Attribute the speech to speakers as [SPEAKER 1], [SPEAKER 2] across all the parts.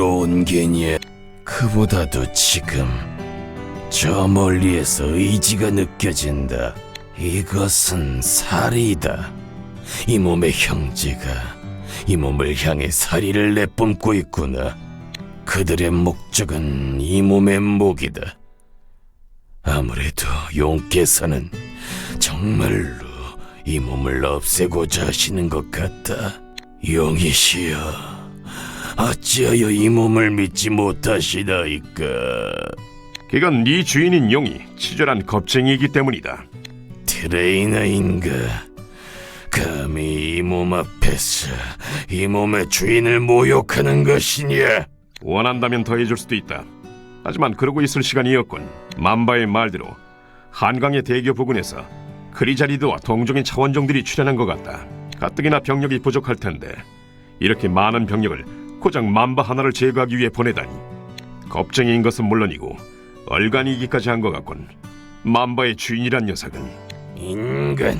[SPEAKER 1] 온 게냐? 그보다도 지금 저 멀리에서 의지가 느껴진다. 이것은 살이다. 이 몸의 형제가 이 몸을 향해 살이를 내뿜고 있구나. 그들의 목적은 이 몸의 목이다. 아무래도 용께서는 정말로 이 몸을 없애고자 하시는 것 같다. 용이시여, 어찌하여 이 몸을 믿지 못하시나이까?
[SPEAKER 2] 그건 네 주인인 용이 치졸한 겁쟁이이기 때문이다.
[SPEAKER 1] 트레이너인가? 감히 이 몸 앞에서 이 몸의 주인을 모욕하는 것이냐?
[SPEAKER 2] 원한다면 더해줄 수도 있다. 하지만 그러고 있을 시간이었군. 만바의 말대로 한강의 대교 부근에서 크리자리드와 동종의 차원종들이 출현한 것 같다. 가뜩이나 병력이 부족할 텐데 이렇게 많은 병력을 고작 만바 하나를 제거하기 위해 보내다니 겁쟁이인 것은 물론이고 얼간이기까지 한 것 같군. 만바의 주인이란 녀석은
[SPEAKER 1] 인간,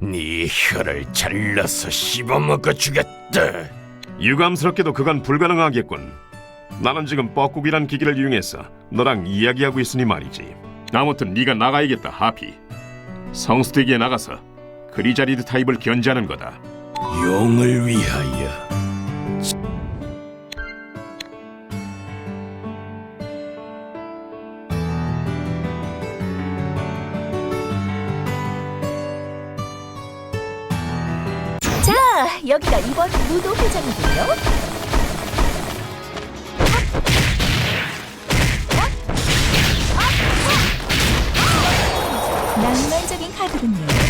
[SPEAKER 1] 네 혀를 잘라서 씹어먹어 주겠다.
[SPEAKER 2] 유감스럽게도 그건 불가능하겠군. 나는 지금 뻐꾸기란 기기를 이용해서 너랑 이야기하고 있으니 말이지. 아무튼 네가 나가야겠다, 하피. 성수대기에 나가서 그리자리드 타입을 견제하는 거다.
[SPEAKER 1] 용을 위하여.
[SPEAKER 3] 여기가 이번 무도 회장이군요. 낭만적인 카드군요.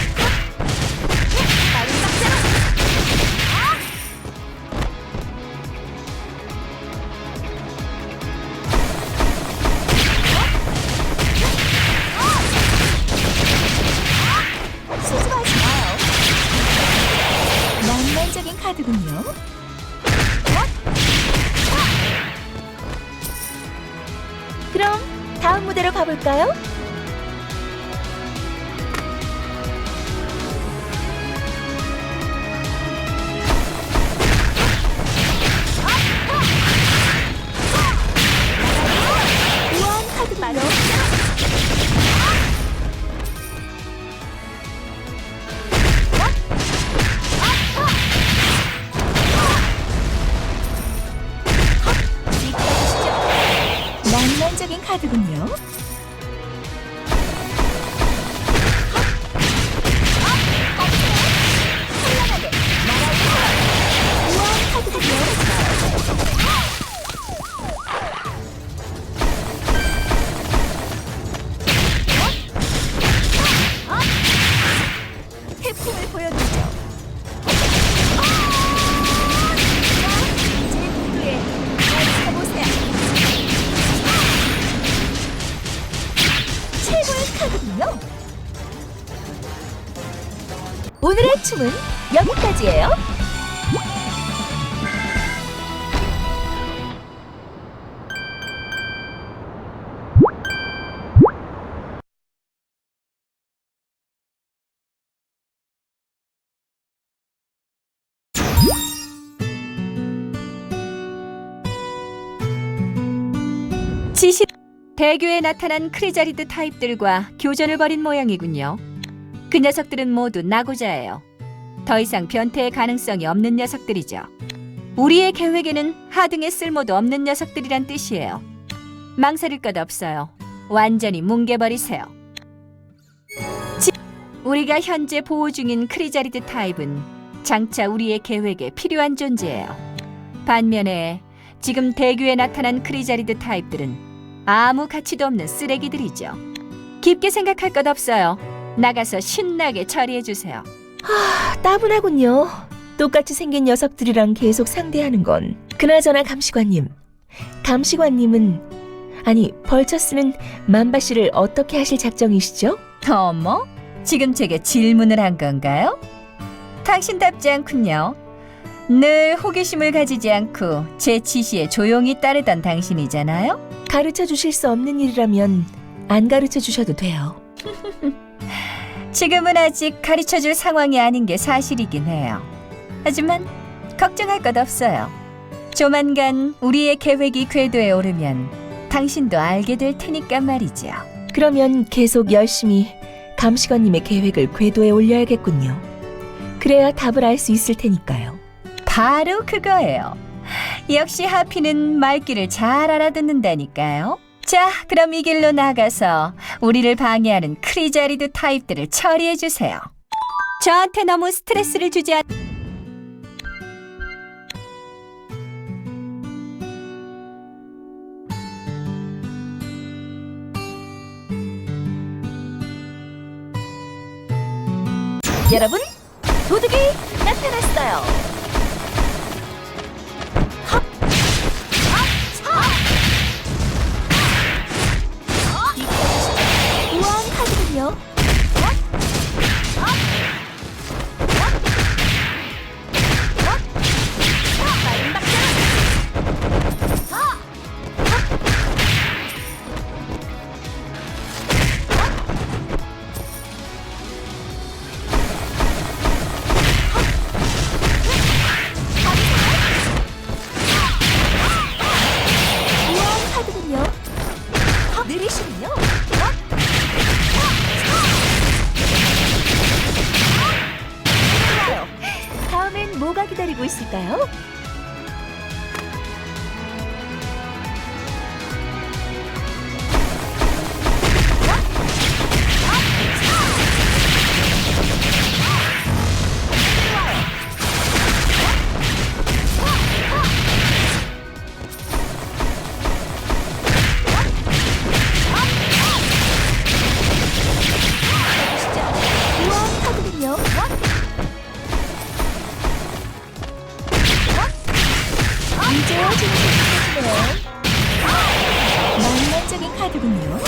[SPEAKER 3] 오늘의 춤은 여기까지예요.
[SPEAKER 4] 지시 대교에 나타난 크리자리드 타입들과 교전을 벌인 모양이군요. 그 녀석들은 모두 나고자예요. 더 이상 변태의 가능성이 없는 녀석들이죠. 우리의 계획에는 하등의 쓸모도 없는 녀석들이란 뜻이에요. 망설일 것 없어요. 완전히 뭉개버리세요. 지- 우리가 현재 보호 중인 크리자리드 타입은 장차 우리의 계획에 필요한 존재예요. 반면에 지금 대교에 나타난 크리자리드 타입들은 아무 가치도 없는 쓰레기들이죠. 깊게 생각할 것 없어요. 나가서 신나게 처리해 주세요.
[SPEAKER 3] 따분하군요. 똑같이 생긴 녀석들이랑 계속 상대하는 건. 그나저나 감시관님. 감시관님은 아니 벌처스는 만바 씨를 어떻게 하실 작정이시죠?
[SPEAKER 4] 어머, 지금 제게 질문을 한 건가요? 당신답지 않군요. 늘 호기심을 가지지 않고 제 지시에 조용히 따르던 당신이잖아요.
[SPEAKER 3] 가르쳐 주실 수 없는 일이라면 안 가르쳐 주셔도 돼요.
[SPEAKER 4] 지금은 아직 가르쳐 줄 상황이 아닌 게 사실이긴 해요. 하지만 걱정할 것 없어요. 조만간 우리의 계획이 궤도에 오르면 당신도 알게 될 테니까 말이죠.
[SPEAKER 3] 그러면 계속 열심히 감시관님의 계획을 궤도에 올려야겠군요. 그래야 답을 알 수 있을 테니까요.
[SPEAKER 4] 바로 그거예요. 역시 하피는 말귀를 잘 알아듣는다니까요. 자, 그럼 이 길로 나가서 우리를 방해하는 크리자리드 타입들을 처리해 주세요. 저한테 너무 스트레스를 주지 않...
[SPEAKER 3] 여러분, 도둑이 나타났어요. 카드군요.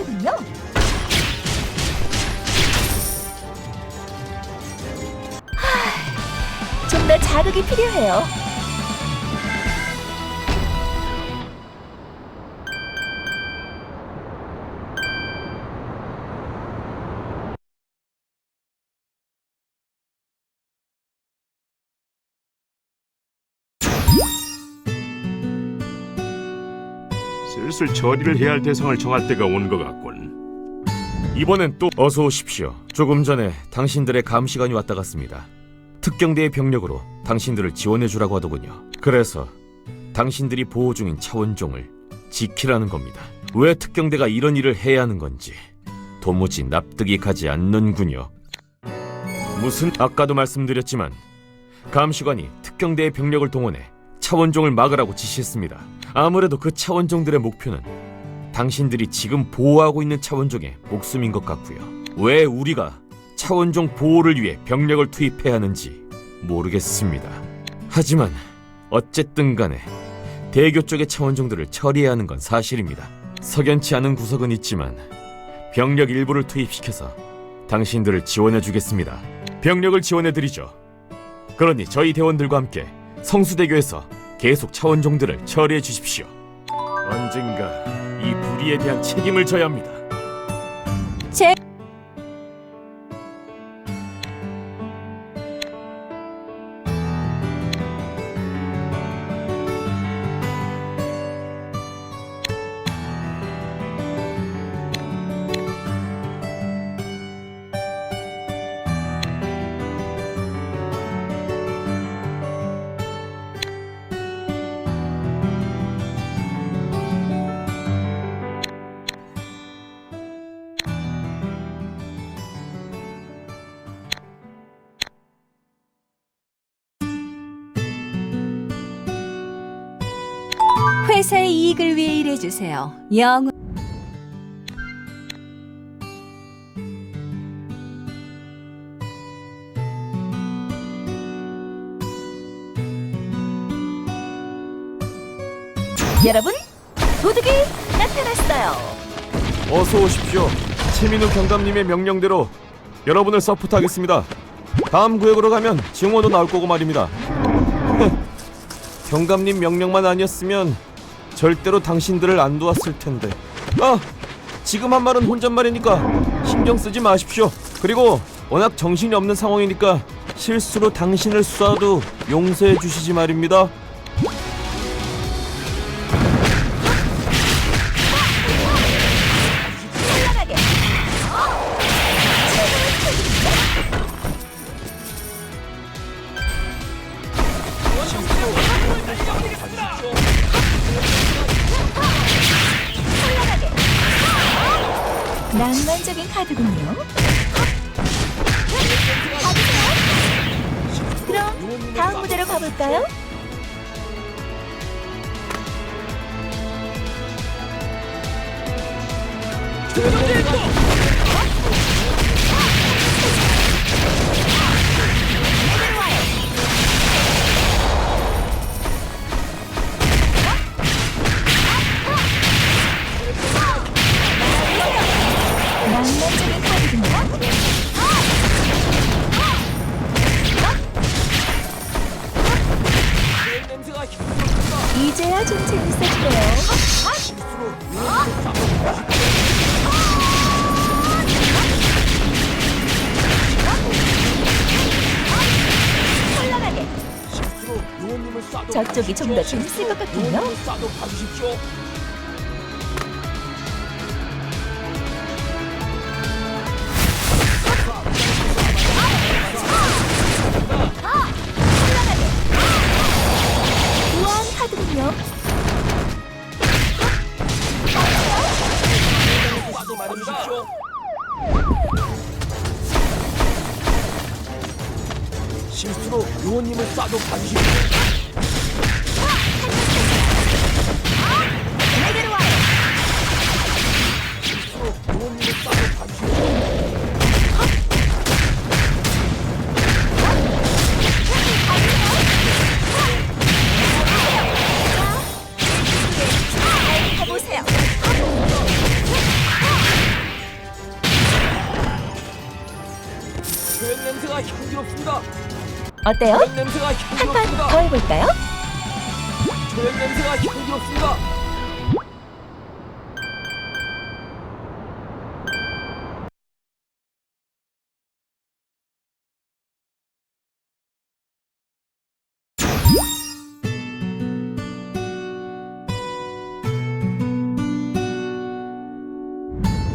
[SPEAKER 3] 카드군요. 좀 더 자극이 필요해요.
[SPEAKER 2] 슬슬 처리를 해야 할 대상을 정할 때가 온 것 같군.
[SPEAKER 1] 이번엔 또 어서 오십시오. 조금 전에 당신들의 감시관이 왔다 갔습니다. 특경대의 병력으로 당신들을 지원해 주라고 하더군요. 그래서 당신들이 보호 중인 차원종을 지키라는 겁니다. 왜 특경대가 이런 일을 해야 하는 건지 도무지 납득이 가지 않는군요. 무슨 아까도 말씀드렸지만 감시관이 특경대의 병력을 동원해 차원종을 막으라고 지시했습니다. 아무래도 그 차원종들의 목표는 당신들이 지금 보호하고 있는 차원종의 목숨인 것 같고요. 왜 우리가 차원종 보호를 위해 병력을 투입해야 하는지 모르겠습니다. 하지만 어쨌든 간에 대교 쪽의 차원종들을 처리해야 하는 건 사실입니다. 석연치 않은 구석은 있지만 병력 일부를 투입시켜서 당신들을 지원해 주겠습니다. 병력을 지원해 드리죠. 그러니 저희 대원들과 함께 성수대교에서 계속 차원종들을 처리해 주십시오. 언젠가 이 불의에 대한 책임을 져야 합니다.
[SPEAKER 4] 제 회사의 이익을 위해 일해주세요. 영원.
[SPEAKER 3] 여러분, 도둑이 나타났어요.
[SPEAKER 1] 어서 오십시오. 최민우 경감님의 명령대로 여러분을 서포트하겠습니다. 다음 구역으로 가면 증오도 나올 거고 말입니다. 경감님 명령만 아니었으면 절대로 당신들을 안 도왔을 텐데. 아, 지금 한 말은 혼잣말이니까 신경 쓰지 마십시오. 그리고 워낙 정신이 없는 상황이니까 실수로 당신을 쏴도 용서해 주시지 말입니다.
[SPEAKER 3] 낭만적인 카드군요. 그럼 다음 무대로 가볼까요? 낭만 이제야 좀 재밌어지네요. 저쪽이 좀 더 재밌을 것 같군요.
[SPEAKER 5] 쏴도 봐주
[SPEAKER 3] 어때요?
[SPEAKER 5] 소액 냄새가
[SPEAKER 3] 한판
[SPEAKER 5] 향기롭습니다.
[SPEAKER 3] 더 해볼까요?
[SPEAKER 5] 소액 냄새가 향기롭습니다.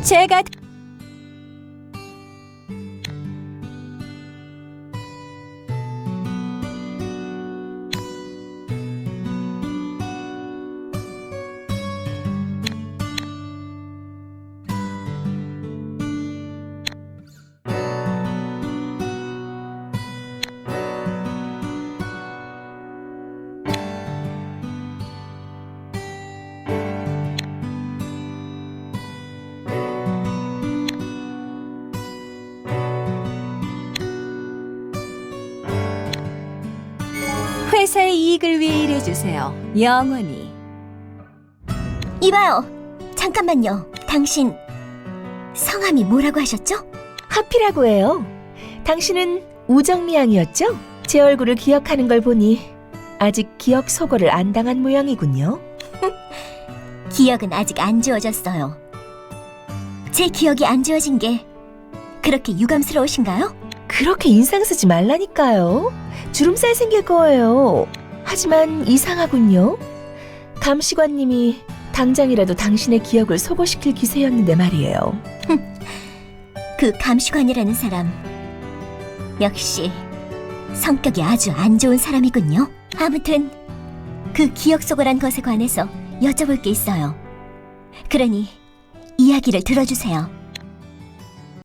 [SPEAKER 4] 제가 회사의 이익을 위해 일해주세요. 영원히.
[SPEAKER 6] 이봐요. 잠깐만요. 당신 성함이 뭐라고 하셨죠?
[SPEAKER 3] 하피라고 해요. 당신은 우정미 양이었죠? 제 얼굴을 기억하는 걸 보니 아직 기억 소거를 안 당한 모양이군요.
[SPEAKER 6] 기억은 아직 안 지워졌어요. 제 기억이 안 지워진 게 그렇게 유감스러우신가요?
[SPEAKER 3] 그렇게 인상 쓰지 말라니까요. 주름살 생길 거예요. 하지만 이상하군요. 감시관님이 당장이라도 당신의 기억을 소거시킬 기세였는데 말이에요.
[SPEAKER 6] 그 감시관이라는 사람 역시 성격이 아주 안 좋은 사람이군요. 아무튼 그 기억 소거란 것에 관해서 여쭤볼 게 있어요. 그러니 이야기를 들어주세요.